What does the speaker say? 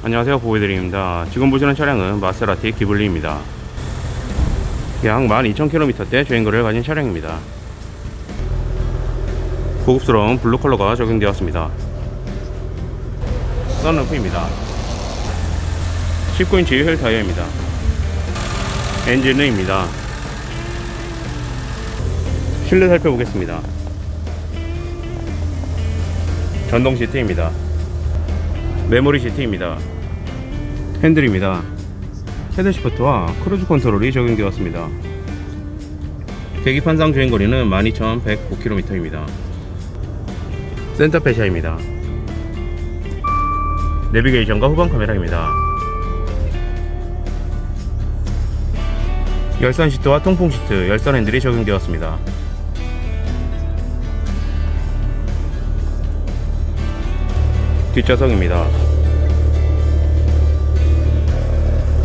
안녕하세요 보배드립니다. 지금 보시는 차량은 마세라티 기블리입니다. 약 12,000km대 주행거리를 가진 차량입니다. 고급스러운 블루 컬러가 적용되었습니다. 썬루프입니다. 19인치 휠 타이어입니다. 엔진음입니다. 실내 살펴보겠습니다. 전동 시트입니다. 메모리 시트입니다. 핸들입니다. 헤드시프트와 크루즈 컨트롤이 적용되었습니다. 계기판상 주행거리는 12,109km입니다. 센터 페시아입니다. 내비게이션과 후방 카메라입니다. 열선 시트와 통풍 시트, 열선 핸들이 적용되었습니다. 뒷좌석입니다.